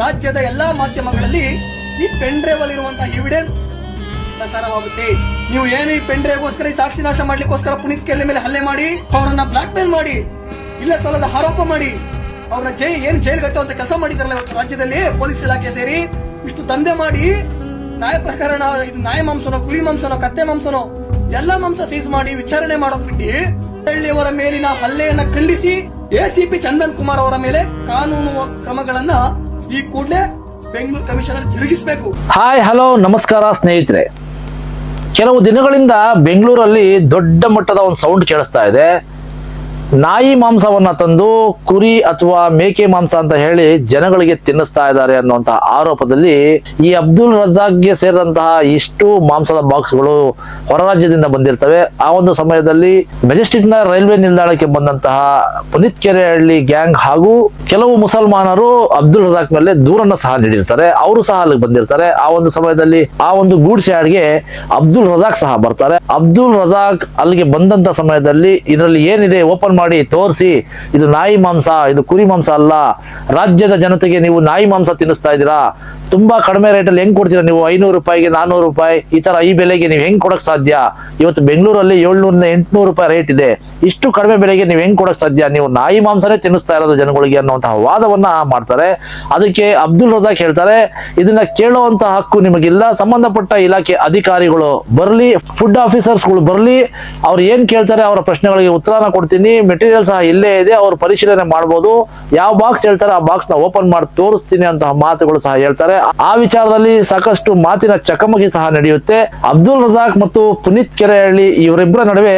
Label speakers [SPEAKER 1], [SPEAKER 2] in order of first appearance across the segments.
[SPEAKER 1] ರಾಜ್ಯದ ಎಲ್ಲಾ ಮಾಧ್ಯಮಗಳಲ್ಲಿ ಈ ಪೆನ್ ಡ್ರೈವ್ ಅಲ್ಲಿ ಇರುವಂತಹ ಎವಿಡೆನ್ಸ್ ಪ್ರಸಾರವಾಗುತ್ತೆ. ನೀವು ಏನು ಈ ಪೆನ್ ಡ್ರೈವ್ಗೋಸ್ಕರ ಈ ಸಾಕ್ಷಿ ನಾಶ ಮಾಡ್ಲಿಕ್ಕೋಸ್ಕರ ಪುನೀತ್ ಕೆಲ್ಲೆ ಮೇಲೆ ಹಲ್ಲೆ ಮಾಡಿ, ಅವರನ್ನ ಬ್ಲಾಕ್ ಮೇಲ್ ಮಾಡಿ, ಇಲ್ಲ ಸಲದ ಆರೋಪ ಮಾಡಿ, ಅವ್ರನ್ನ ಜೈ, ಏನ್ ಜೈಲ್ ಕಟ್ಟುವಂತ ಕೆಲಸ ಮಾಡಿದಾರಲ್ಲ ಇವತ್ತು ರಾಜ್ಯದಲ್ಲಿ, ಪೊಲೀಸ್ ಇಲಾಖೆ ಸೇರಿ, ಇಷ್ಟು ದಂಧೆ ಮಾಡಿ, ನ್ಯಾಯ ಪ್ರಕರಣ, ಇದು ನ್ಯಾಯ ಮಾಂಸನೋ, ಕುರಿ ಮಾಂಸನೋ, ಕತ್ತೆ ಮಾಂಸನೋ, ಎಲ್ಲ ಮಾಂಸ ಸೀಸ್ ಮಾಡಿ ವಿಚಾರಣೆ ಮಾಡೋದ್ ಬಿಟ್ಟು, ಹಳ್ಳಿಯವರ ಮೇಲಿನ ಹಲ್ಲೆಯನ್ನ ಖಂಡಿಸಿ ಎಸಿಪಿ ಚಂದನ್ ಕುಮಾರ್ ಅವರ ಮೇಲೆ ಕಾನೂನು ಕ್ರಮಗಳನ್ನ ಈ ಕೂಡಲೇ ಬೆಂಗಳೂರು ಕಮಿಷನರ್ ತಿರುಗಿಸಬೇಕು.
[SPEAKER 2] ಹಾಯ್ ಹಲೋ ನಮಸ್ಕಾರ ಸ್ನೇಹಿತರೆ. ಕೆಲವು ದಿನಗಳಿಂದ ಬೆಂಗಳೂರಲ್ಲಿ ದೊಡ್ಡ ಮಟ್ಟದ ಒಂದು ಸೌಂಡ್ ಕೇಳಿಸ್ತಾ ಇದೆ. ನಾಯಿ ಮಾಂಸವನ್ನ ತಂದು ಕುರಿ ಅಥವಾ ಮೇಕೆ ಮಾಂಸ ಅಂತ ಹೇಳಿ ಜನಗಳಿಗೆ ತಿನ್ನಿಸ್ತಾ ಇದ್ದಾರೆ ಅನ್ನುವಂತಹ ಆರೋಪದಲ್ಲಿ ಈ ಅಬ್ದುಲ್ ರಜಾಕ್ಗೆ ಸೇರಿದಂತಹ ಇಷ್ಟು ಮಾಂಸದ ಬಾಕ್ಸ್ಗಳು ಹೊರ ರಾಜ್ಯದಿಂದ ಬಂದಿರ್ತವೆ. ಆ ಒಂದು ಸಮಯದಲ್ಲಿ ಮೆಜೆಸ್ಟಿಕ್ನ ರೈಲ್ವೆ ನಿಲ್ದಾಣಕ್ಕೆ ಬಂದಂತಹ ಪುನೀತ್ ಕೆರೆಹಳ್ಳಿ ಗ್ಯಾಂಗ್ ಹಾಗೂ ಕೆಲವು ಮುಸಲ್ಮಾನರು ಅಬ್ದುಲ್ ರಜಾಕ್ ಮೇಲೆ ದೂರನ್ನ ಸಹ ನೀಡಿರ್ತಾರೆ. ಅವರು ಸಹ ಅಲ್ಲಿಗೆ ಬಂದಿರ್ತಾರೆ. ಆ ಒಂದು ಸಮಯದಲ್ಲಿ ಆ ಒಂದು ಗೂಡ್ಸ್ ಯಾರ್ಡ್ಗೆ ಅಬ್ದುಲ್ ರಜಾಕ್ ಸಹ ಬರ್ತಾರೆ. ಅಬ್ದುಲ್ ರಜಾಕ್ ಅಲ್ಲಿಗೆ ಬಂದಂತ ಸಮಯದಲ್ಲಿ ಇದರಲ್ಲಿ ಏನಿದೆ? ಓಪನ್ ಮಾಡಿ ತೋರಿಸಿ, ಇದು ನಾಯಿ ಮಾಂಸ, ಇದು ಕುರಿ ಮಾಂಸ ಅಲ್ಲ. ರಾಜ್ಯದ ಜನತೆಗೆ ನೀವು ನಾಯಿ ಮಾಂಸ ತಿನ್ನಿಸ್ತಾ ಇದ್ದೀರಾ? ತುಂಬಾ ಕಡಿಮೆ ರೇಟಲ್ಲಿ ಹೆಂಗ್ ಕೊಡ್ತೀರಾ ನೀವು? ಐನೂರು ರೂಪಾಯಿಗೆ ನಾನೂರು ರೂಪಾಯಿ. ಈ ತರ ಈ ಬೆಲೆಗೆ ನೀವು ಹೆಂಗ್ ಕೊಡಕ್ ಸಾಧ್ಯ? ಇವತ್ತು ಬೆಂಗಳೂರಲ್ಲಿ ಏಳ್ನೂರಿಂದ ಎಂಟ್ನೂರು ರೂಪಾಯಿ ರೇಟ್ ಇದೆ. ಇಷ್ಟು ಕಡಿಮೆ ಬೆಲೆಗೆ ನೀವು ಹೆಂಗ್ ಕೊಡಕ್ ಸಾಧ್ಯ? ನೀವು ನಾಯಿ ಮಾಂಸನೇ ತಿನ್ನಿಸ್ತಾ ಇರೋದು ಜನಗಳಿಗೆ ಅನ್ನುವಂತಹ ವಾದವನ್ನ ಮಾಡ್ತಾರೆ. ಅದಕ್ಕೆ ಅಬ್ದುಲ್ ರಜಾಕ್ ಹೇಳ್ತಾರೆ, ಇದನ್ನ ಕೇಳುವಂತ ಹಕ್ಕು ನಿಮಗಿಲ್ಲ. ಸಂಬಂಧಪಟ್ಟ ಇಲಾಖೆ ಅಧಿಕಾರಿಗಳು ಬರಲಿ ಫುಡ್ ಆಫೀಸರ್ಸ್ಗಳು ಬರಲಿ, ಅವ್ರು ಏನ್ ಕೇಳ್ತಾರೆ ಅವರ ಪ್ರಶ್ನೆಗಳಿಗೆ ಉತ್ತರನ ಕೊಡ್ತೀನಿ. ಮೆಟೀರಿಯಲ್ ಸಹ ಇಲ್ಲೇ ಇದೆ, ಅವ್ರು ಪರಿಶೀಲನೆ ಮಾಡ್ಬೋದು. ಯಾವ ಬಾಕ್ಸ್ ಹೇಳ್ತಾರೆ ಆ ಬಾಕ್ಸ್ನ ಓಪನ್ ಮಾಡಿ ತೋರಿಸ್ತೀನಿ ಅಂತಹ ಮಾತುಗಳು ಸಹ ಹೇಳ್ತಾರೆ. ಆ ವಿಚಾರದಲ್ಲಿ ಸಾಕಷ್ಟು ಮಾತಿನ ಚಕಮಕಿ ಸಹ ನಡೆಯುತ್ತೆ. ಅಬ್ದುಲ್ ರಜಾಕ್ ಮತ್ತು ಪುನೀತ್ ಕೆರೆಹಳ್ಳಿ ಇವರಿಬ್ಬರ ನಡುವೆ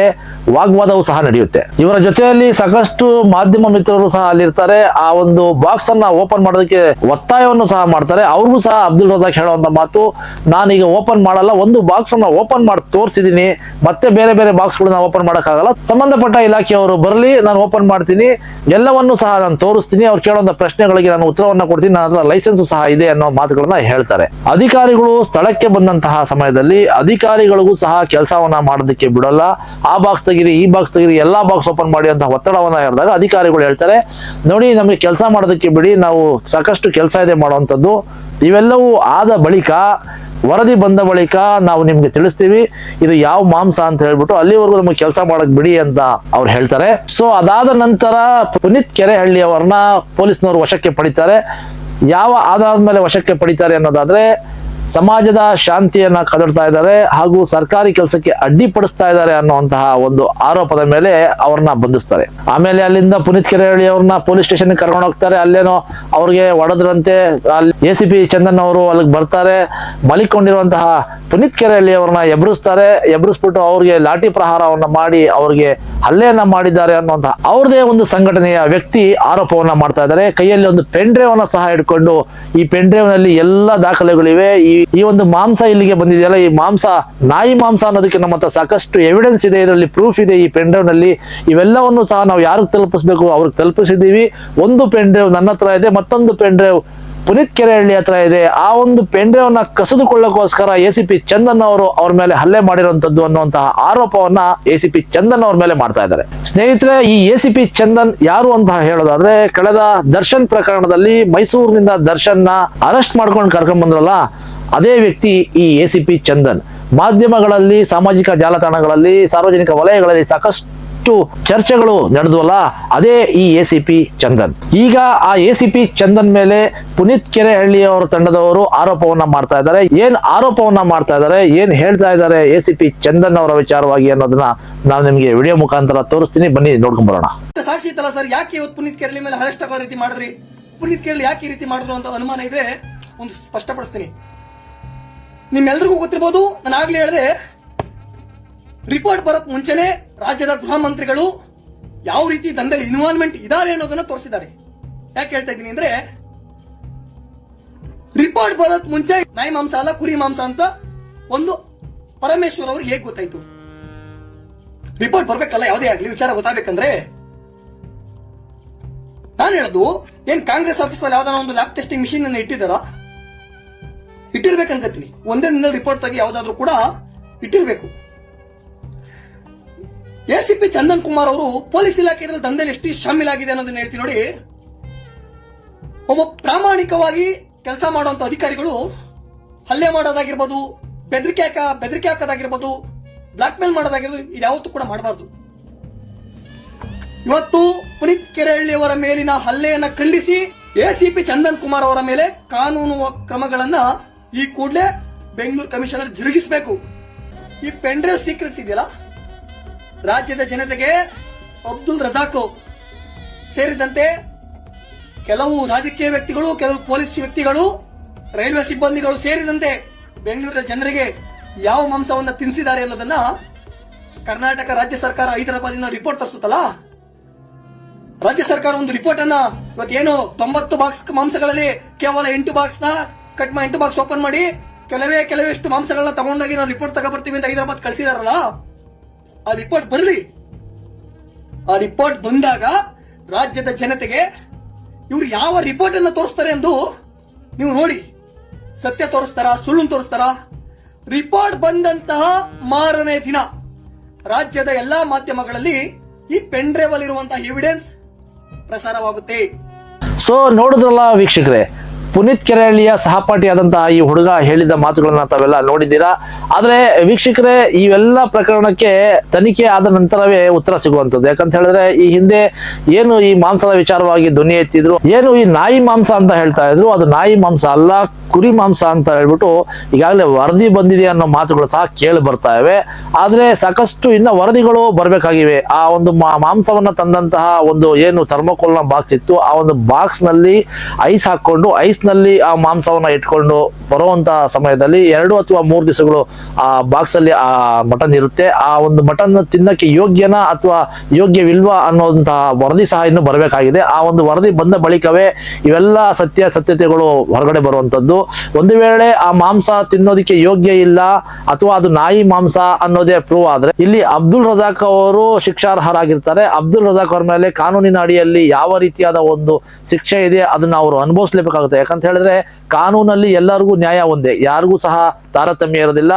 [SPEAKER 2] ವಾಗ್ವಾದವೂ ಸಹ ನಡೆಯುತ್ತೆ. ಇವರ ಜೊತೆಯಲ್ಲಿ ಸಾಕಷ್ಟು ಮಾಧ್ಯಮ ಮಿತ್ರರು ಸಹ ಅಲ್ಲಿರ್ತಾರೆ. ಆ ಒಂದು ಬಾಕ್ಸ್ ಅನ್ನ ಓಪನ್ ಮಾಡೋದಕ್ಕೆ ಒತ್ತಾಯವನ್ನು ಸಹ ಮಾಡ್ತಾರೆ. ಅವ್ರಿಗೂ ಸಹ ಅಬ್ದುಲ್ ರಜಾಕ್ ಹೇಳುವಂತ ಮಾತು, ನಾನೀಗ ಓಪನ್ ಮಾಡಲ್ಲ, ಒಂದು ಬಾಕ್ಸ್ ಅನ್ನ ಓಪನ್ ಮಾಡಿ ತೋರಿಸಿದೀನಿ, ಮತ್ತೆ ಬೇರೆ ಬೇರೆ ಬಾಕ್ಸ್ ಗಳನ್ನ ಓಪನ್ ಮಾಡಕ್ಕಾಗಲ್ಲ. ಸಂಬಂಧಪಟ್ಟ ಇಲಾಖೆಯವರು ಬರಲಿ, ನಾನು ಓಪನ್ ಮಾಡ್ತೀನಿ. ಎಲ್ಲವನ್ನೂ ಸಹ ನಾನು ತೋರಿಸ್ತೀನಿ. ಅವ್ರು ಕೇಳುವಂತ ಪ್ರಶ್ನೆಗಳಿಗೆ ನಾನು ಉತ್ತರವನ್ನ ಕೊಡ್ತೀನಿ. ನನ್ನ ಲೈಸೆನ್ಸ್ ಸಹ ಇದೆ ಅನ್ನೋ ಮಾತುಗಳನ್ನ ಹೇಳ್ತಾರೆ. ಅಧಿಕಾರಿಗಳು ಸ್ಥಳಕ್ಕೆ ಬಂದಂತಹ ಸಮಯದಲ್ಲಿ ಅಧಿಕಾರಿಗಳಿಗೂ ಸಹ ಕೆಲಸವನ್ನ ಮಾಡೋದಕ್ಕೆ ಬಿಡಲ್ಲ. ಆ ಬಾಕ್ಸ್ ತೆಗಿರಿ, ಈ ಬಾಕ್ಸ್ ತೆಗಿರಿ, ಎಲ್ಲಾ ಬಾಕ್ಸ್ ಓಪನ್ ಮಾಡಿ ಅಂತ ಒತ್ತಡವನ್ನ ಹೇಳಿದಾಗ ಅಧಿಕಾರಿಗಳು ಹೇಳ್ತಾರೆ, ನೋಡಿ, ನಮಗೆ ಕೆಲಸ ಮಾಡೋದಕ್ಕೆ ಬಿಡಿ, ನಾವು ಸಾಕಷ್ಟು ಕೆಲಸ ಇದೆ ಮಾಡುವಂಥದ್ದು. ಇವೆಲ್ಲವೂ ಆದ ಬಳಿಕ, ವರದಿ ಬಂದ ಬಳಿಕ ನಾವು ನಿಮ್ಗೆ ತಿಳಿಸ್ತೀವಿ. ಇದು ಯಾವ ಮಾಂಸ ಅಂತ ಹೇಳ್ಬಿಟ್ಟು ಅಲ್ಲಿವರೆಗೂ ನಮಗೆ ಕೆಲಸ ಮಾಡಕ್ ಬಿಡಿ ಅಂತ ಅವ್ರು ಹೇಳ್ತಾರೆ. ಸೊ ಅದಾದ ನಂತರ ಪುನೀತ್ ಕೆರೆಹಳ್ಳಿ ಅವರನ್ನ ಪೊಲೀಸ್ನವರು ವಶಕ್ಕೆ ಪಡಿತಾರೆ. ಯಾವ ಆಧಾರದ ಮೇಲೆ ವಶಕ್ಕೆ ಪಡಿತಾರೆ ಅನ್ನೋದಾದ್ರೆ ಸಮಾಜದ ಶಾಂತಿಯನ್ನ ಕದಡ್ತಾ ಇದ್ದಾರೆ ಹಾಗೂ ಸರ್ಕಾರಿ ಕೆಲಸಕ್ಕೆ ಅಡ್ಡಿಪಡಿಸ್ತಾ ಇದ್ದಾರೆ ಅನ್ನುವಂತಹ ಒಂದು ಆರೋಪದ ಮೇಲೆ ಅವ್ರನ್ನ ಬಂಧಿಸ್ತಾರೆ. ಆಮೇಲೆ ಅಲ್ಲಿಂದ ಪುನೀತ್ ಕೆರೆಹಳ್ಳಿ ಅವ್ರನ್ನ ಪೊಲೀಸ್ ಸ್ಟೇಷನ್ ಕರ್ಕೊಂಡು ಹೋಗ್ತಾರೆ. ಅಲ್ಲೇನೋ ಅವ್ರಿಗೆ ಒಡೆದ್ರಂತೆ ಅಲ್ಲಿ ಎ ಸಿ ಪಿ ಚಂದನ್ ಅವರು ಅಲ್ಲಿಗೆ ಬರ್ತಾರೆ. ಮಲಿಕೊಂಡಿರುವಂತಹ ಪುನೀತ್ ಕೆರೆಹಳ್ಳಿ ಅವ್ರನ್ನ ಎಬ್ರಿಸ್ತಾರೆ. ಎಬ್ರಿಸ್ಬಿಟ್ಟು ಅವ್ರಿಗೆ ಲಾಠಿ ಪ್ರಹಾರವನ್ನ ಮಾಡಿ ಅವ್ರಿಗೆ ಹಲ್ಲೆಯನ್ನ ಮಾಡಿದ್ದಾರೆ ಅನ್ನುವಂತಹ ಅವ್ರದೇ ಒಂದು ಸಂಘಟನೆಯ ವ್ಯಕ್ತಿ ಆರೋಪವನ್ನ ಮಾಡ್ತಾ ಇದ್ದಾರೆ. ಕೈಯಲ್ಲಿ ಒಂದು ಪೆನ್ ಡ್ರೈವ್ ಅನ್ನ ಸಹ ಇಟ್ಕೊಂಡು ಈ ಪೆನ್ ಡ್ರೈವ್ನಲ್ಲಿ ಎಲ್ಲ ದಾಖಲೆಗಳಿವೆ. ಈ ಈ ಒಂದು ಮಾಂಸ ಇಲ್ಲಿಗೆ ಬಂದಿದೆಯಲ್ಲ, ಈ ಮಾಂಸ, ನಾಯಿ ಮಾಂಸ ಅನ್ನೋದಕ್ಕೆ ನಮ್ಮ ಹತ್ರ ಸಾಕಷ್ಟು ಎವಿಡೆನ್ಸ್ ಇದೆ. ಇದರಲ್ಲಿ ಪ್ರೂಫ್ ಇದೆ ಈ ಪೆನ್ ಡ್ರೈವ್ನಲ್ಲಿ ಇವೆಲ್ಲವನ್ನು ಸಹ ನಾವು ಯಾರಿಗೆ ತಲುಪಿಸ್ಬೇಕು? ಅವ್ರಿಗೆ ತಲುಪಿಸಿದ್ದೀವಿ. ಒಂದು ಪೆನ್ ಡ್ರೈವ್ ನನ್ನ ಹತ್ರ ಇದೆ, ಮತ್ತೊಂದು ಪೆನ್ ಡ್ರೈವ್ ಪುನೀತ್ ಕೆರೆಹಳ್ಳಿ ಹತ್ರ ಇದೆ. ಆ ಒಂದು ಪೆನ್ ಡ್ರೈವ್ನ ಕಸಿದುಕೊಳ್ಳೋಕೋಸ್ಕರ ಎ ಸಿ ಪಿ ಚಂದನ್ ಅವರು ಅವ್ರ ಮೇಲೆ ಹಲ್ಲೆ ಮಾಡಿರುವಂತದ್ದು ಅನ್ನುವಂತಹ ಆರೋಪವನ್ನ ಎ ಸಿ ಪಿ ಚಂದನ್ ಅವ್ರ ಮೇಲೆ ಮಾಡ್ತಾ ಇದ್ದಾರೆ. ಸ್ನೇಹಿತರೆ, ಈ ಎ ಸಿ ಪಿ ಚಂದನ್ ಯಾರು ಅಂತ ಹೇಳೋದಾದ್ರೆ, ಕಳೆದ ದರ್ಶನ್ ಪ್ರಕರಣದಲ್ಲಿ ಮೈಸೂರಿನಿಂದ ದರ್ಶನ್ನ ಅರೆಸ್ಟ್ ಮಾಡ್ಕೊಂಡು ಕರ್ಕೊಂಡ್ ಬಂದ್ರಲ್ಲ ಅದೇ ವ್ಯಕ್ತಿ ಈ ಎ ಚಂದನ್. ಮಾಧ್ಯಮಗಳಲ್ಲಿ, ಸಾಮಾಜಿಕ ಜಾಲತಾಣಗಳಲ್ಲಿ, ಸಾರ್ವಜನಿಕ ವಲಯಗಳಲ್ಲಿ ಸಾಕಷ್ಟು ಚರ್ಚೆಗಳು ನಡೆದ್ವಲ್ಲ, ಅದೇ ಈ ಎ ಚಂದನ್. ಈಗ ಆ ಎ ಚಂದನ್ ಮೇಲೆ ಪುನೀತ್ ಕೆರೆಹಳ್ಳಿ ಅವರ ತಂಡದವರು ಆರೋಪವನ್ನ ಮಾಡ್ತಾ ಇದ್ದಾರೆ. ಏನ್ ಆರೋಪವನ್ನ ಮಾಡ್ತಾ ಇದ್ದಾರೆ, ಏನ್ ಹೇಳ್ತಾ ಇದ್ದಾರೆ ಎ ಚಂದನ್ ಅವರ ವಿಚಾರವಾಗಿ ಅನ್ನೋದನ್ನ ನಾವು ನಿಮಗೆ ವಿಡಿಯೋ ಮುಖಾಂತರ ತೋರಿಸ್ತೀನಿ. ಬನ್ನಿ, ನೋಡ್ಕೊಂಡ್ ಬರೋಣ.
[SPEAKER 1] ಸಾಕ್ಷಿ ಇತ್ತಲ್ಲ ಸರ್, ಯಾಕೆ ಇವತ್ತು ಪುನೀತ್ ಕೆರಳಿ ಮೇಲೆ ಅರೆಸ್ಟ್ ರೀತಿ ಮಾಡಿದ್ರಿ? ಪುನೀತ್ ಕೆರಳಿ ಯಾಕೆ ಈ ರೀತಿ ಮಾಡಿದ್ರು ಅಂತ ಅನುಮಾನ ಇದೆ? ಒಂದು ಸ್ಪಷ್ಟಪಡಿಸ್ತೀನಿ. ನಿಮ್ಮೆಲ್ರಿಗೂ ಗೊತ್ತಿರ್ಬೋದು, ನಾನು ಆಗ್ಲೇ ಹೇಳಿದೆ ರಿಪೋರ್ಟ್ ಬರೋಕ್ ಮುಂಚೆನೆ ರಾಜ್ಯದ ಗೃಹ ಮಂತ್ರಿಗಳು ಯಾವ ರೀತಿ ದಂಧೆಗೆ ಇನ್ವಾಲ್ವ್ಮೆಂಟ್ ಇದಾರೆ ಅನ್ನೋದನ್ನ ತೋರಿಸಿದ್ದಾರೆ. ಯಾಕೆ ಹೇಳ್ತಾ ಇದ್ದೀನಿ ಅಂದ್ರೆ ರಿಪೋರ್ಟ್ ಬರೋಕ್ ಮುಂಚೆ ನಾಯಿ ಮಾಂಸ ಅಲ್ಲ, ಕುರಿ ಮಾಂಸ ಅಂತ ಒಂದು ಪರಮೇಶ್ವರ್ ಅವ್ರಿಗೆ ಹೇಗೆ ಗೊತ್ತಾಯ್ತು? ರಿಪೋರ್ಟ್ ಬರ್ಬೇಕಲ್ಲ, ಯಾವುದೇ ಆಗ್ಲಿ, ವಿಚಾರ ಗೊತ್ತಾಗ್ಬೇಕಂದ್ರೆ, ನಾನು ಹೇಳೋದು, ಏನ್ ಕಾಂಗ್ರೆಸ್ ಆಫೀಸ್ ಅಲ್ಲಿ ಯಾವ್ದಾರ ಒಂದು ಲ್ಯಾಬ್ ಟೆಸ್ಟಿಂಗ್ ಮಿಷಿನ್ ಅನ್ನ ಇಟ್ಟಿದಾರ ಇಟ್ಟಿರ್ಬೇಕನ್ಕತ್ತೀನಿ ಒಂದೇ ದಿನದಲ್ಲಿ ರಿಪೋರ್ಟ್ ತೆಗಿ ಯಾವ್ದಾದ್ರು ಕೂಡ ಇಟ್ಟಿರ್ಬೇಕು. ಎಸಿಪಿ ಚಂದನ್ ಕುಮಾರ್ ಅವರು ಪೊಲೀಸ್ ಇಲಾಖೆಯಲ್ಲಿ ದಂಧೆಯಲ್ಲಿ ಎಷ್ಟು ಶಾಮೀಲಾಗಿದೆ ಅನ್ನೋದನ್ನ ಹೇಳ್ತೀನಿ ನೋಡಿ. ಒಬ್ಬ ಪ್ರಾಮಾಣಿಕವಾಗಿ ಕೆಲಸ ಮಾಡುವಂತ ಅಧಿಕಾರಿಗಳು ಹಲ್ಲೆ ಮಾಡೋದಾಗಿರ್ಬೋದು, ಬೆದರಿಕೆ ಹಾಕ, ಬೆದರಿಕೆ ಹಾಕೋದಾಗಿರ್ಬೋದು ಬ್ಲಾಕ್ ಮೇಲ್ ಮಾಡೋದಾಗಿರ್ಬೋದು ಇದ್ಯಾವತ್ತೂ ಕೂಡ ಮಾಡಬಾರ್ದು. ಇವತ್ತು ಪುನೀತ್ ಕೆರೆಹಳ್ಳಿ ಅವರ ಮೇಲಿನ ಹಲ್ಲೆಯನ್ನ ಖಂಡಿಸಿ ಎಸಿಪಿ ಚಂದನ್ ಕುಮಾರ್ ಅವರ ಮೇಲೆ ಕಾನೂನು ಕ್ರಮಗಳನ್ನ ಈ ಕೂಡಲೇ ಬೆಂಗಳೂರು ಕಮಿಷನರ್ ಜರುಗಿಸಬೇಕು. ಈ ಪೆಂಡ್ರೈವ್ ಸೀಕ್ರೆಟ್ಸ್ ಇದೆಯಲ್ಲ? ರಾಜ್ಯದ ಜನತೆಗೆ ಅಬ್ದುಲ್ ರಜಾಕ್ ಸೇರಿದಂತೆ ಕೆಲವು ರಾಜಕೀಯ ವ್ಯಕ್ತಿಗಳು, ಕೆಲವು ಪೊಲೀಸ್ ವ್ಯಕ್ತಿಗಳು, ರೈಲ್ವೆ ಸಿಬ್ಬಂದಿಗಳು ಸೇರಿದಂತೆ ಬೆಂಗಳೂರಿನ ಜನರಿಗೆ ಯಾವ ಮಾಂಸವನ್ನ ತಿನ್ನಿಸಿದ್ದಾರೆ ಅನ್ನೋದನ್ನ ಕರ್ನಾಟಕ ರಾಜ್ಯ ಸರ್ಕಾರ ಹೈದರಾಬಾದಿನ ರಿಪೋರ್ಟ್ ತರಿಸುತ್ತಲ್ಲ? ರಾಜ್ಯ ಸರ್ಕಾರ ಒಂದು ರಿಪೋರ್ಟ್ ಅನ್ನ ಇವತ್ತೇನು ತೊಂಬತ್ತು ಬಾಕ್ಸ್ ಮಾಂಸಗಳಲ್ಲಿ ಕೇವಲ ಎಂಟು ಬಾಕ್ಸ್ನ ಕಟ್ ಮಾಡಿ ಎಂಟು ಬಾಕ್ಸ್ ಓಪನ್ ಮಾಡಿ. ಕೆಲವೇ, ಕೆಲವೆಷ್ಟು ಮಾಂಸಗಳನ್ನ ತಗೊಂಡೋಗಿ ನಾವು ರಿಪೋರ್ಟ್ ತಗೋಬರ್ತೀವಿ ಅಂತ ಹೈದರಾಬಾದ್ ಕಳಿಸಿದಾರಲ್ಲ, ಆ ರಿಪೋರ್ಟ್ ಬರಲಿ. ಆ ರಿಪೋರ್ಟ್ ಬಂದಾಗ ರಾಜ್ಯದ ಜನತೆಗೆ ಇವ್ರು ಯಾವ ರಿಪೋರ್ಟ್ ಅನ್ನ ತೋರಿಸ್ತಾರೆ ಎಂದು ನೀವು ನೋಡಿ. ಸತ್ಯ ತೋರಿಸ್ತಾರ, ಸುಳ್ಳು ತೋರಿಸ್ತಾರ? ರಿಪೋರ್ಟ್ ಬಂದಂತಹ ಮಾರನೇ ದಿನ ರಾಜ್ಯದ ಎಲ್ಲಾ ಮಾಧ್ಯಮಗಳಲ್ಲಿ ಈ ಪೆನ್ ಡ್ರೈವ್ ಅಲ್ಲಿರುವಂತಹ ಎವಿಡೆನ್ಸ್ ಪ್ರಸಾರವಾಗುತ್ತೆ.
[SPEAKER 2] ಸೊ ನೋಡಿದ್ರಲ್ಲ ವೀಕ್ಷಕರೇ ಪುನೀತ್ ಕೆರೆಹಳ್ಳಿಯ ಸಹಪಾಠಿಯಾದಂತಹ ಈ ಹುಡುಗ ಹೇಳಿದ ಮಾತುಗಳನ್ನ ತಾವೆಲ್ಲ ನೋಡಿದ್ದೀರಾ? ಆದ್ರೆ ವೀಕ್ಷಕರೇ ಇವೆಲ್ಲ ಪ್ರಕರಣಕ್ಕೆ ತನಿಖೆ ಆದ ನಂತರವೇ ಉತ್ತರ ಸಿಗುವಂತದ್ದು ಯಾಕಂತ ಹೇಳಿದ್ರೆ, ಈ ಹಿಂದೆ ಏನು ಈ ಮಾಂಸದ ವಿಚಾರವಾಗಿ ಧ್ವನಿ ಎತ್ತಿದ್ರು, ಏನು ಈ ನಾಯಿ ಮಾಂಸ ಅಂತ ಹೇಳ್ತಾ ಇದ್ರು, ಅದು ನಾಯಿ ಮಾಂಸ ಅಲ್ಲ, ಕುರಿ ಮಾಂಸ ಅಂತ ಹೇಳ್ಬಿಟ್ಟು ಈಗಾಗಲೇ ವರದಿ ಬಂದಿದೆ ಅನ್ನೋ ಮಾತುಗಳು ಸಹ ಕೇಳಿ ಬರ್ತಾ ಇವೆ. ಆದ್ರೆ ಸಾಕಷ್ಟು ಇನ್ನ ವರದಿಗಳು ಬರಬೇಕಾಗಿವೆ. ಆ ಒಂದು ಮಾಂಸವನ್ನ ತಂದಂತಹ ಒಂದು ಏನು ಥರ್ಮೋಕೋಲ್ನ ಬಾಕ್ಸ್ ಇತ್ತು, ಆ ಒಂದು ಬಾಕ್ಸ್ನಲ್ಲಿ ಐಸ್ ಹಾಕೊಂಡು ಐಸ್ ನಲ್ಲಿ ಆ ಮಾಂಸವನ್ನ ಇಟ್ಕೊಂಡು ಬರುವಂತಹ ಸಮಯದಲ್ಲಿ ಎರಡು ಅಥವಾ ಮೂರು ದಿವಸಗಳು ಆ ಬಾಕ್ಸ್ ಅಲ್ಲಿ ಆ ಮಟನ್ ಇರುತ್ತೆ. ಆ ಒಂದು ಮಟನ್ ತಿನ್ನಕ್ಕೆ ಯೋಗ್ಯನ ಅಥವಾ ಯೋಗ್ಯವಿಲ್ವಾ ಅನ್ನೋಂತಹ ವರದಿ ಸಹ ಇನ್ನು ಬರಬೇಕಾಗಿದೆ. ಆ ಒಂದು ವರದಿ ಬಂದ ಬಳಿಕವೇ ಇವೆಲ್ಲ ಸತ್ಯ ಸತ್ಯತೆಗಳು ಹೊರಗಡೆ ಬರುವಂತದ್ದು. ಒಂದು ವೇಳೆ ಆ ಮಾಂಸ ತಿನ್ನೋದಕ್ಕೆ ಯೋಗ್ಯ ಇಲ್ಲ ಅಥವಾ ಅದು ನಾಯಿ ಮಾಂಸ ಅನ್ನೋದೇ ಪ್ರೂವ್ ಆದ್ರೆ ಇಲ್ಲಿ ಅಬ್ದುಲ್ ರಜಾಕ್ ಅವರು ಶಿಕ್ಷಾರ್ಹರಾಗಿರ್ತಾರೆ. ಅಬ್ದುಲ್ ರಜಾಕ್ ಅವರ ಮೇಲೆ ಕಾನೂನಿನ ಅಡಿಯಲ್ಲಿ ಯಾವ ರೀತಿಯಾದ ಒಂದು ಶಿಕ್ಷೆ ಇದೆ ಅದನ್ನ ಅವರು ಅನುಭವಿಸ್ಲೇಬೇಕಾಗುತ್ತೆ. ಯಾಕಂತ ಹೇಳಿದ್ರೆ ಕಾನೂನಲ್ಲಿ ಎಲ್ಲರಿಗೂ ನ್ಯಾಯ ಒಂದೇ. ಯಾರಿಗೂ ಸಹ ತಾರತಮ್ಯ ಇರೋದಿಲ್ಲ.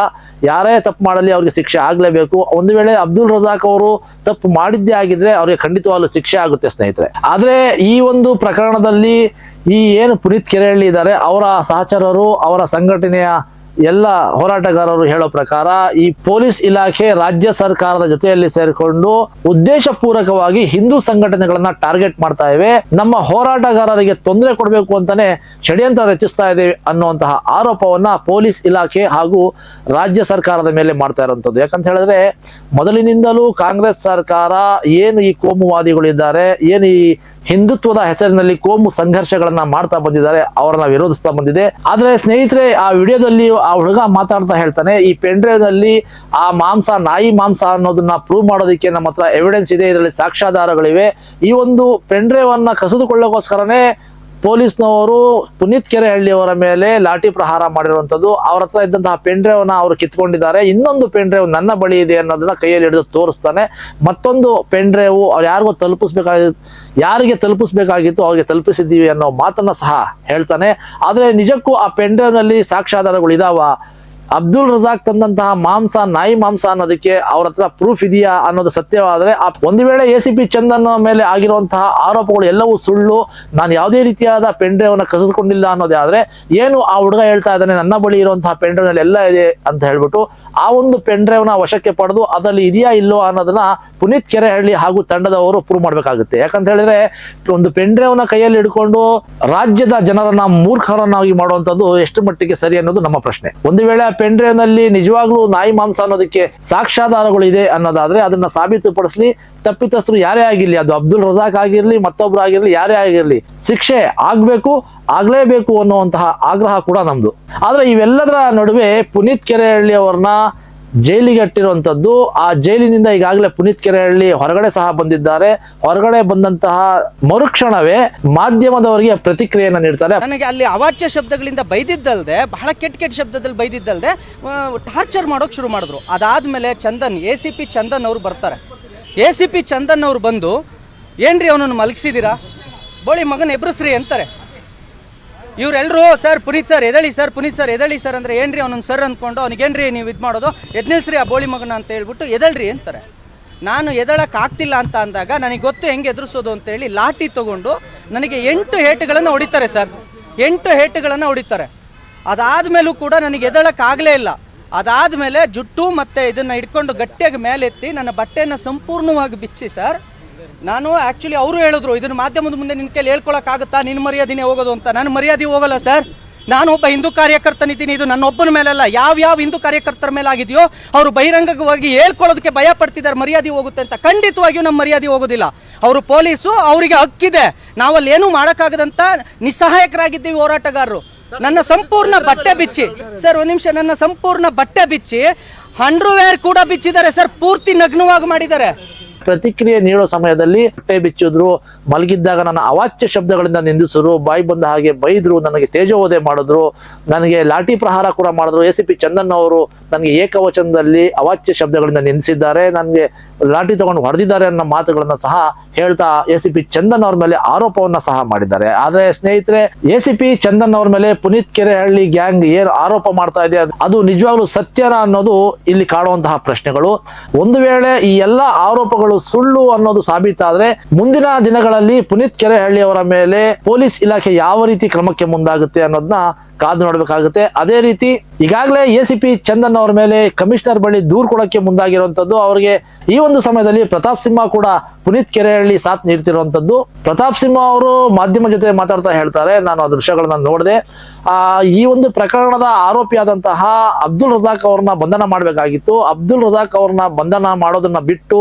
[SPEAKER 2] ಯಾರೇ ತಪ್ಪು ಮಾಡಲಿ ಅವ್ರಿಗೆ ಶಿಕ್ಷೆ ಆಗಲೇಬೇಕು. ಒಂದು ವೇಳೆ ಅಬ್ದುಲ್ ರಜಾಕ್ ಅವರು ತಪ್ಪು ಮಾಡಿದ್ದೇ ಆಗಿದ್ರೆ ಅವ್ರಿಗೆ ಖಂಡಿತವಾಗ್ಲೂ ಶಿಕ್ಷೆ ಆಗುತ್ತೆ ಸ್ನೇಹಿತರೆ. ಆದ್ರೆ ಈ ಒಂದು ಪ್ರಕರಣದಲ್ಲಿ ಈ ಏನು ಪುನೀತ್ ಕೆರೆಹಳ್ಳಿ ಇದ್ದಾರೆ ಅವರ ಸಹಚರರು, ಅವರ ಸಂಘಟನೆಯ ಎಲ್ಲ ಹೋರಾಟಗಾರರು ಹೇಳೋ ಪ್ರಕಾರ ಈ ಪೊಲೀಸ್ ಇಲಾಖೆ ರಾಜ್ಯ ಸರ್ಕಾರದ ಜೊತೆಯಲ್ಲಿ ಸೇರಿಕೊಂಡು ಉದ್ದೇಶ ಪೂರ್ವಕವಾಗಿ ಹಿಂದೂ ಸಂಘಟನೆಗಳನ್ನ ಟಾರ್ಗೆಟ್ ಮಾಡ್ತಾ ಇವೆ. ನಮ್ಮ ಹೋರಾಟಗಾರರಿಗೆ ತೊಂದರೆ ಕೊಡಬೇಕು ಅಂತಾನೆ ಷಡ್ಯಂತ್ರ ರಚಿಸ್ತಾ ಇದೆ ಅನ್ನುವಂತಹ ಆರೋಪವನ್ನ ಪೊಲೀಸ್ ಇಲಾಖೆ ಹಾಗೂ ರಾಜ್ಯ ಸರ್ಕಾರದ ಮೇಲೆ ಮಾಡ್ತಾ ಇರುವಂತದ್ದು ಯಾಕಂತ ಹೇಳಿದ್ರೆ ಮೊದಲಿನಿಂದಲೂ ಕಾಂಗ್ರೆಸ್ ಸರ್ಕಾರ ಏನು ಈ ಕೋಮುವಾದಿಗಳಿದ್ದಾರೆ ಏನು ಈ ಹಿಂದುತ್ವದ ಹೆಸರಿನಲ್ಲಿ ಕೋಮು ಸಂಘರ್ಷಗಳನ್ನ ಮಾಡ್ತಾ ಬಂದಿದ್ದಾರೆ, ಅವರನ್ನ ವಿರೋಧಿಸ್ತಾ ಬಂದಿದೆ. ಆದ್ರೆ ಸ್ನೇಹಿತರೆ, ಆ ವಿಡಿಯೋದಲ್ಲಿ ಆ ಹುಡುಗ ಮಾತಾಡ್ತಾ ಹೇಳ್ತಾನೆ, ಈ ಪೆಂಡ್ರೈವ್ನಲ್ಲಿ ಆ ಮಾಂಸ, ನಾಯಿ ಮಾಂಸ ಅನ್ನೋದನ್ನ ಪ್ರೂವ್ ಮಾಡೋದಕ್ಕೆ ನಮ್ಮ ಹತ್ರ ಎವಿಡೆನ್ಸ್ ಇದೆ. ಇದರಲ್ಲಿ ಸಾಕ್ಷ್ಯಾಧಾರಗಳಿವೆ. ಈ ಒಂದು ಪೆಂಡ್ರೈವ್ ಅನ್ನ ಕಸಿದುಕೊಳ್ಳೋಕೋಸ್ಕರನೇ ಪೊಲೀಸ್ನವರು ಪುನೀತ್ ಕೆರೆಹಳ್ಳಿಯವರ ಮೇಲೆ ಲಾಠಿ ಪ್ರಹಾರ ಮಾಡಿರುವಂಥದ್ದು, ಅವರ ಹತ್ರ ಇದ್ದಂತಹ ಪೆಂಡ್ರೇವನ್ನ ಅವರು ಕಿತ್ಕೊಂಡಿದ್ದಾರೆ. ಇನ್ನೊಂದು ಪೆಂಡ್ರೇವ್ ನನ್ನ ಬಳಿ ಇದೆ ಅನ್ನೋದನ್ನ ಕೈಯಲ್ಲಿ ಹಿಡಿದು ತೋರಿಸ್ತಾನೆ. ಮತ್ತೊಂದು ಪೆಂಡ್ರೇವು ಅವ್ರು ಯಾರಿಗೂ ತಲುಪಿಸ್ಬೇಕಾಗಿತ್ತು ಯಾರಿಗೆ ತಲುಪಿಸ್ಬೇಕಾಗಿತ್ತು ಅವ್ರಿಗೆ ತಲುಪಿಸಿದ್ದೀವಿ ಅನ್ನೋ ಮಾತನ್ನ ಸಹ ಹೇಳ್ತಾನೆ. ಆದರೆ ನಿಜಕ್ಕೂ ಆ ಪೆಂಡ್ರೇವ್ನಲ್ಲಿ ಸಾಕ್ಷ್ಯಾಧಾರಗಳು ಇದಾವ? ಅಬ್ದುಲ್ ರಜಾಕ್ ತಂದಂತಹ ಮಾಂಸ, ನಾಯಿ ಮಾಂಸ ಅನ್ನೋದಕ್ಕೆ ಅವ್ರ ಹತ್ರ ಪ್ರೂಫ್ ಇದೆಯಾ ಅನ್ನೋದು ಸತ್ಯವಾದರೆ, ಆ ಒಂದು ವೇಳೆ ಎ ಸಿ ಪಿ ಚಂದನ್ ಮೇಲೆ ಆಗಿರುವಂತಹ ಆರೋಪಗಳು ಎಲ್ಲವೂ ಸುಳ್ಳು, ನಾನು ಯಾವುದೇ ರೀತಿಯಾದ ಪೆಂಡ್ರೈವ್ನ ಕಸಿದುಕೊಂಡಿಲ್ಲ ಅನ್ನೋದೇ ಆದರೆ ಏನು ಆ ಹುಡುಗ ಹೇಳ್ತಾ ಇದ್ದಾನೆ, ನನ್ನ ಬಳಿ ಇರುವಂತಹ ನಲ್ಲಿ ಎಲ್ಲ ಇದೆ ಅಂತ ಹೇಳ್ಬಿಟ್ಟು, ಆ ಒಂದು ಪೆನ್ ವಶಕ್ಕೆ ಪಡೆದು ಅದರಲ್ಲಿ ಇದೆಯಾ ಇಲ್ಲೋ ಅನ್ನೋದನ್ನ ಪುನೀತ್ ಕೆರೆಹಳ್ಳಿ ಹಾಗೂ ತಂಡದವರು ಪ್ರೂವ್ ಮಾಡಬೇಕಾಗುತ್ತೆ. ಯಾಕಂತ ಹೇಳಿದ್ರೆ, ಒಂದು ಪೆನ್ ಕೈಯಲ್ಲಿ ಹಿಡ್ಕೊಂಡು ರಾಜ್ಯದ ಜನರನ್ನ ಮೂರ್ಖರನ್ನಾಗಿ ಮಾಡುವಂಥದ್ದು ಎಷ್ಟು ಮಟ್ಟಿಗೆ ಸರಿ ಅನ್ನೋದು ನಮ್ಮ ಪ್ರಶ್ನೆ. ಒಂದು ವೇಳೆ ಆ ಪೆಂಡ್ರೈವ್ನಲ್ಲಿ ನಿಜವಾಗ್ಲೂ ನಾಯಿ ಮಾಂಸ ಅನ್ನೋದಕ್ಕೆ ಸಾಕ್ಷ್ಯಾಧಾರಗಳು ಇದೆ ಅನ್ನೋದಾದ್ರೆ ಅದನ್ನ ಸಾಬೀತುಪಡಿಸಲಿ, ತಪ್ಪಿತಸ್ಥರು ಯಾರೇ ಆಗಿರ್ಲಿ, ಅದು ಅಬ್ದುಲ್ ರಜಾಕ್ ಆಗಿರ್ಲಿ, ಮತ್ತೊಬ್ರು ಆಗಿರ್ಲಿ, ಯಾರೇ ಆಗಿರ್ಲಿ, ಶಿಕ್ಷೆ ಆಗ್ಬೇಕು, ಆಗ್ಲೇಬೇಕು ಅನ್ನುವಂತಹ ಆಗ್ರಹ ಕೂಡ ನಮ್ದು. ಆದ್ರೆ ಇವೆಲ್ಲದರ ನಡುವೆ ಪುನೀತ್ ಕೆರೆಹಳ್ಳಿ ಅವ್ರನ್ನ ಜೈಲಿಗೆ ಅಟ್ಟಿರುವಂತದ್ದು, ಆ ಜೈಲಿನಿಂದ ಈಗಾಗಲೇ ಪುನೀತ್ ಕೆರೆಹಳ್ಳಿ ಹೊರಗಡೆ ಸಹ ಬಂದಿದ್ದಾರೆ. ಹೊರಗಡೆ ಬಂದಂತಹ ಮರುಕ್ಷಣವೇ ಮಾಧ್ಯಮದವರಿಗೆ ಪ್ರತಿಕ್ರಿಯೆಯನ್ನು ನೀಡ್ತಾರೆ.
[SPEAKER 3] ನನಗೆ ಅಲ್ಲಿ ಅವಾಚ್ಯ ಶಬ್ದಗಳಿಂದ ಬೈದಿದ್ದಲ್ದೆ, ಬಹಳ ಕೆಟ್ಟ ಕೆಟ್ಟ ಶಬ್ದದಲ್ಲಿ ಬೈದಿದ್ದಲ್ದೆ ಟಾರ್ಚರ್ ಮಾಡೋಕೆ ಶುರು ಮಾಡಿದ್ರು. ಅದಾದಮೇಲೆ Chandan A C P Chandan ಅವರು ಬರ್ತಾರೆ. ಎ ಸಿ ಪಿ ಚಂದನ್ ಅವರು ಬಂದು, ಏನ್ರಿ ಅವನನ್ನು ಮಲಗಿಸಿದ್ದೀರಾ ಬೋಳಿ ಮಗನ ಎಬ್ರಸ್ರಿ ಅಂತಾರೆ. ಇವರೆಲ್ಲರೂ ಸರ್, ಪುನೀತ್ ಸರ್, ಎದಳಿ ಸರ್, ಪುನೀತ್ ಸರ್, ಎದಳಿ ಸರ್ ಅಂದರೆ ಏನ್ರಿ ಅವನೊಂದು ಸರ್ ಅಂದ್ಕೊಂಡು ಅವ್ನಿಗೇನ್ರಿ ನೀವು ಇದು ಮಾಡೋದು? ಎದ್ನಿಲ್ಸ್ರಿ ಆ ಬೋಳಿ ಮಗನ ಅಂತ ಹೇಳ್ಬಿಟ್ಟು ಎದಳ್ರಿ ಅಂತಾರೆ. ನಾನು ಎದಳಕ್ಕೆ ಆಗ್ತಿಲ್ಲ ಅಂತ ಅಂದಾಗ ನನಗೆ ಗೊತ್ತು ಹೆಂಗೆ ಎದುರಿಸೋದು ಅಂತೇಳಿ ಲಾಠಿ ತಗೊಂಡು ನನಗೆ ಎಂಟು ಹೇಟುಗಳನ್ನು ಹೊಡಿತಾರೆ, ಸರ್. ಎಂಟು ಹೇಟುಗಳನ್ನು ಹೊಡಿತಾರೆ. ಅದಾದ್ಮೇಲೂ ಕೂಡ ನನಗೆ ಎದಳಕ್ಕಾಗಲೇ ಇಲ್ಲ. ಅದಾದ್ಮೇಲೆ ಜುಟ್ಟು ಮತ್ತು ಇದನ್ನು ಹಿಡ್ಕೊಂಡು ಗಟ್ಟಿಯಾಗಿ ಮೇಲೆತ್ತಿ ನನ್ನ ಬಟ್ಟೆಯನ್ನು ಸಂಪೂರ್ಣವಾಗಿ ಬಿಚ್ಚಿ, ಸರ್ ನಾನು ಆ್ಯಕ್ಚುಲಿ ಅವರು ಹೇಳಿದ್ರು ಇದನ್ನು ಮಾಧ್ಯಮದ ಮುಂದೆ ನಿನ್ನ ಕೈಲಿ ಹೇಳ್ಕೊಳಕ್ಕಾಗುತ್ತಾ? ನಿನ್ನ ಮರ್ಯಾದಿನೇ ಹೋಗೋದು ಅಂತ. ನಾನು ಮರ್ಯಾದೆ ಹೋಗಲ್ಲ ಸರ್. ನಾನು ಒಬ್ಬ ಹಿಂದೂ ಕಾರ್ಯಕರ್ತನಿದ್ದೀನಿ ಇದು ನನ್ನ ಒಬ್ಬನ ಮೇಲಲ್ಲ. ಯಾವ ಯಾವ ಹಿಂದೂ ಕಾರ್ಯಕರ್ತರ ಮೇಲೆ ಆಗಿದೆಯೋ ಅವರು ಬಹಿರಂಗವಾಗಿ ಹೇಳ್ಕೊಳ್ಳೋದಕ್ಕೆ ಭಯ ಪಡ್ತಿದ್ದಾರೆ ಮರ್ಯಾದೆ ಹೋಗುತ್ತೆ ಅಂತ. ಖಂಡಿತವಾಗಿಯೂ ನಮ್ಮ ಮರ್ಯಾದೆ ಹೋಗೋದಿಲ್ಲ. ಅವರು ಪೊಲೀಸು ಅವರಿಗೆ ಹಕ್ಕಿದೆ. ನಾವಲ್ಲಿ ಏನೂ ಮಾಡೋಕ್ಕಾಗದಂತ ನಿಸ್ಸಹಾಯಕರಾಗಿದ್ದೀವಿ ಹೋರಾಟಗಾರರು. ನನ್ನ ಸಂಪೂರ್ಣ ಬಟ್ಟೆ ಬಿಚ್ಚಿ. ಸರ್ ಒಂದು ನಿಮಿಷ ನನ್ನ ಸಂಪೂರ್ಣ ಬಟ್ಟೆ ಬಿಚ್ಚಿ ಅಂಡರ್ವೇರ್ ಕೂಡ ಬಿಚ್ಚಿದ್ದಾರೆ ಸರ್. ಪೂರ್ತಿ ನಗ್ನವಾಗಿ ಮಾಡಿದ್ದಾರೆ.
[SPEAKER 2] ಪ್ರತಿಕ್ರಿಯೆ ನೀಡೋ ಸಮಯದಲ್ಲಿ ಹೊಟ್ಟೆ ಬಿಚ್ಚಿದ್ರು, ಮಲಗಿದ್ದಾಗ ನನ್ನ ಅವಾಚ್ಯ ಶಬ್ದಗಳಿಂದ ನಿಂದಿಸಿದ್ರು, ಬಾಯಿ ಬಂದ ಹಾಗೆ ಬೈದ್ರು, ನನಗೆ ತೇಜೋವಧೆ ಮಾಡಿದ್ರು, ನನಗೆ ಲಾಠಿ ಪ್ರಹಾರ ಕೂಡ ಮಾಡಿದ್ರು, ಎ ಪಿ ಚಂದನ್ ಅವರು ನನಗೆ ಏಕವಚನದಲ್ಲಿ ಅವಾಚ್ಯ ಶಬ್ದಗಳಿಂದ ನಿಂದಿಸಿದ್ದಾರೆ, ನನಗೆ ಲಾಠಿ ತಗೊಂಡು ಹೊಡೆದಿದ್ದಾರೆ ಅನ್ನೋ ಮಾತುಗಳನ್ನ ಸಹ ಹೇಳ್ತಾ ಎ ಸಿ ಪಿ ಚಂದನ್ ಅವ್ರ ಮೇಲೆ ಆರೋಪವನ್ನ ಸಹ ಮಾಡಿದ್ದಾರೆ. ಆದ್ರೆ ಸ್ನೇಹಿತರೆ, ಎ ಸಿ ಪಿ ಚಂದನ್ ಅವ್ರ ಮೇಲೆ ಪುನೀತ್ ಕೆರೆಹಳ್ಳಿ ಗ್ಯಾಂಗ್ ಏನು ಆರೋಪ ಮಾಡ್ತಾ ಇದೆ, ಅದು- ನಿಜವಾಗ್ಲೂ ಸತ್ಯನ ಅನ್ನೋದು ಇಲ್ಲಿ ಕಾಣುವಂತಹ ಪ್ರಶ್ನೆಗಳು. ಒಂದು ವೇಳೆ ಈ ಎಲ್ಲ ಆರೋಪಗಳು ಸುಳ್ಳು ಅನ್ನೋದು ಸಾಬೀತಾದ್ರೆ ಮುಂದಿನ ದಿನಗಳಲ್ಲಿ ಪುನೀತ್ ಕೆರೆಹಳ್ಳಿ ಅವರ ಮೇಲೆ ಪೊಲೀಸ್ ಇಲಾಖೆ ಯಾವ ರೀತಿ ಕ್ರಮಕ್ಕೆ ಮುಂದಾಗುತ್ತೆ ಅನ್ನೋದನ್ನ ಕಾದು ನೋಡಬೇಕಾಗುತ್ತೆ. ಅದೇ ರೀತಿ ಈಗಾಗಲೇ ಎ ಸಿ ಪಿ ಚಂದನ್ ಅವರ ಮೇಲೆ ಕಮಿಷನರ್ ಬಳಿ ದೂರು ಕೊಡಕ್ಕೆ ಮುಂದಾಗಿರುವಂತದ್ದು ಅವರಿಗೆ ಈ ಒಂದು ಸಮಯದಲ್ಲಿ ಪ್ರತಾಪ್ ಸಿಂಹ ಕೂಡ ಪುನೀತ್ ಕೆರೆಹಳ್ಳಿ ಸಾಥ್ ನೀಡ್ತಿರುವಂತದ್ದು ಪ್ರತಾಪ್ ಸಿಂಹ ಅವರು ಮಾಧ್ಯಮ ಜೊತೆ ಮಾತಾಡ್ತಾ ಹೇಳ್ತಾರೆ, ನಾನು ಆ ದೃಶ್ಯಗಳನ್ನ ನೋಡಿದೆ. ಆ, ಈ ಒಂದು ಪ್ರಕರಣದ ಆರೋಪಿಯಾದಂತಹ ಅಬ್ದುಲ್ ರಜಾಕ್ ಅವ್ರನ್ನ ಬಂಧನ ಮಾಡಬೇಕಾಗಿತ್ತು. ಅಬ್ದುಲ್ ರಜಾಕ್ ಅವ್ರನ್ನ ಬಂಧನ ಮಾಡೋದನ್ನ ಬಿಟ್ಟು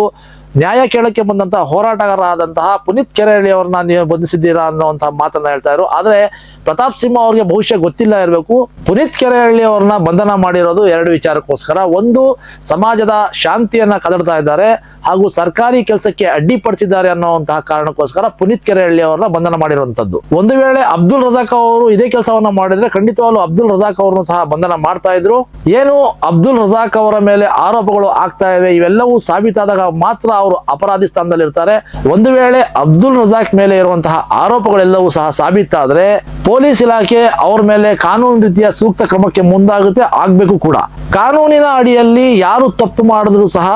[SPEAKER 2] ನ್ಯಾಯ ಕೇಳಕ್ಕೆ ಬಂದಂತಹ ಹೋರಾಟಗಾರರಾದಂತಹ ಪುನೀತ್ ಕೆರೆಹಳ್ಳಿ ಅವ್ರನ್ನ ನೀವು ಬಂಧಿಸಿದ್ದೀರಾ ಅನ್ನುವಂತಹ ಮಾತನ್ನ ಹೇಳ್ತಾ ಇದ್ರು. ಆದ್ರೆ ಪ್ರತಾಪ್ ಸಿಂಹ ಅವ್ರಿಗೆ ಬಹುಶಃ ಗೊತ್ತಿಲ್ಲ ಇರಬೇಕು. ಪುನೀತ್ ಕೆರೆಹಳ್ಳಿ ಅವ್ರನ್ನ ಬಂಧನ ಮಾಡಿರೋದು ಎರಡು ವಿಚಾರಕ್ಕೋಸ್ಕರ. ಒಂದು, ಸಮಾಜದ ಶಾಂತಿಯನ್ನ ಕದಡ್ತಾ ಇದ್ದಾರೆ. ಹಾಗೂ ಸರ್ಕಾರಿ ಕೆಲಸಕ್ಕೆ ಅಡ್ಡಿಪಡಿಸಿದ್ದಾರೆ ಅನ್ನುವಂತಹ ಕಾರಣಕ್ಕೋಸ್ಕರ ಪುನೀತ್ ಕೆರೆಹಳ್ಳಿ ಅವರನ್ನ ಬಂಧನ ಮಾಡಿರುವಂತದ್ದು ಒಂದು ವೇಳೆ ಅಬ್ದುಲ್ ರಜಾಕ್ ಅವರು ಇದೇ ಕೆಲಸವನ್ನ ಮಾಡಿದ್ರೆ ಖಂಡಿತವಾಗ್ಲೂ ಅಬ್ದುಲ್ ರಜಾಕ್ ಅವರನ್ನು ಸಹ ಬಂಧನ ಮಾಡ್ತಾ ಇದ್ರು. ಏನು ಅಬ್ದುಲ್ ರಜಾಕ್ ಅವರ ಮೇಲೆ ಆರೋಪಗಳು ಆಗ್ತಾ ಇವೆ, ಇವೆಲ್ಲವೂ ಸಾಬೀತಾದಾಗ ಮಾತ್ರ ಅವರು ಅಪರಾಧಿ ಸ್ಥಾನದಲ್ಲಿ ಇರ್ತಾರೆ ಒಂದು ವೇಳೆ ಅಬ್ದುಲ್ ರಜಾಕ್ ಮೇಲೆ ಇರುವಂತಹ ಆರೋಪಗಳೆಲ್ಲವೂ ಸಹ ಸಾಬೀತಾದ್ರೆ ಪೊಲೀಸ್ ಇಲಾಖೆ ಅವ್ರ ಮೇಲೆ ಕಾನೂನು ರೀತಿಯ ಸೂಕ್ತ ಕ್ರಮಕ್ಕೆ ಮುಂದಾಗುತ್ತೆ, ಆಗ್ಬೇಕು ಕೂಡ. ಕಾನೂನಿನ ಅಡಿಯಲ್ಲಿ ಯಾರು ತಪ್ಪು ಮಾಡಿದ್ರು ಸಹ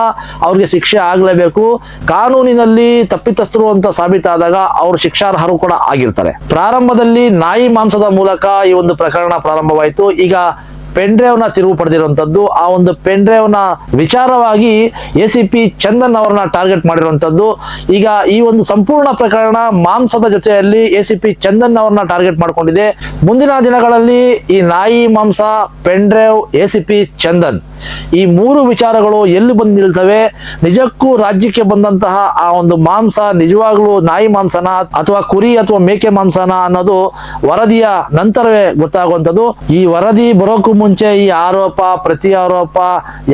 [SPEAKER 2] ಅವ್ರಿಗೆ ಶಿಕ್ಷೆ ಆಗ್ಲೇಬೇಕು ಕಾನೂನಿನಲ್ಲಿ ತಪ್ಪಿತಸ್ಥರು ಅಂತ ಸಾಬೀತಾದಾಗ ಅವರು ಶಿಕ್ಷಾರ್ಹರು ಕೂಡ ಆಗಿರ್ತಾರೆ. ಪ್ರಾರಂಭದಲ್ಲಿ ನಾಯಿ ಮಾಂಸದ ಮೂಲಕ ಈ ಒಂದು ಪ್ರಕರಣ ಪ್ರಾರಂಭವಾಯಿತು. ಈಗ ಪೆಂಡ್ರೇವ್ನ ತಿರುವು ಪಡೆದಿರುವಂತದ್ದು ಆ ಒಂದು ಪೆಂಡ್ರೇವ್ನ ನ ವಿಚಾರವಾಗಿ ಎ ಸಿ ಪಿ ಚಂದನ್ ಅವರನ್ನ ಟಾರ್ಗೆಟ್ ಮಾಡಿರುವಂತದ್ದು ಈಗ ಈ ಒಂದು ಸಂಪೂರ್ಣ ಪ್ರಕರಣ ಮಾಂಸದ ಜೊತೆಯಲ್ಲಿ ಎ ಸಿ ಪಿ ಚಂದನ್ ಅವರನ್ನ ಟಾರ್ಗೆಟ್ ಮಾಡ್ಕೊಂಡಿದೆ. ಮುಂದಿನ ದಿನಗಳಲ್ಲಿ ಈ ನಾಯಿ ಮಾಂಸ pendrive A C P Chandan ಈ ಮೂರು ವಿಚಾರಗಳು ಎಲ್ಲಿ ಬಂದು ನಿಲ್ತವೆ ನಿಜಕ್ಕೂ ರಾಜ್ಯಕ್ಕೆ ಬಂದಂತಹ ಆ ಒಂದು ಮಾಂಸ ನಿಜವಾಗ್ಲೂ ನಾಯಿ ಮಾಂಸನ ಅಥವಾ ಕುರಿ ಅಥವಾ ಮೇಕೆ ಮಾಂಸನ ಅನ್ನೋದು ವರದಿಯ ನಂತರವೇ ಗೊತ್ತಾಗುವಂಥದ್ದು. ಈ ವರದಿ ಬರೋಕ್ಕೂ ಮುಂಚೆ ಈ ಆರೋಪ ಪ್ರತಿ ಆರೋಪ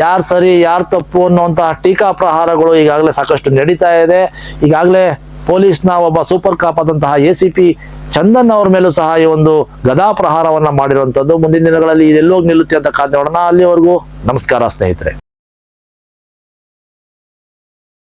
[SPEAKER 2] ಯಾರು ಸರಿ, ಯಾರು ತಪ್ಪು ಅನ್ನುವಂತಹ ಟೀಕಾ ಪ್ರಹಾರಗಳು ಈಗಾಗಲೇ ಸಾಕಷ್ಟು ನಡೀತಾ ಇದೆ. ಈಗಾಗಲೇ ಪೊಲೀಸ್ನ ಒಬ್ಬ ಸೂಪರ್ ಕಾಪ್ ಆದಂತಹ ಎ ಸಿ ಪಿ ಚಂದನ್ ಅವ್ರ ಮೇಲೂ ಸಹ ಈ ಒಂದು ಗದಾ ಪ್ರಹಾರವನ್ನ ಮಾಡಿರುವಂತದ್ದು. ಮುಂದಿನ ದಿನಗಳಲ್ಲಿ ಇದೆಲ್ಲೋಗಿ ನಿಲ್ಲುತ್ತೆ ಅಂತ ಕಾದ್ ಅಲ್ಲಿವರೆಗೂ ನಮಸ್ಕಾರ ಸ್ನೇಹಿತರೆ.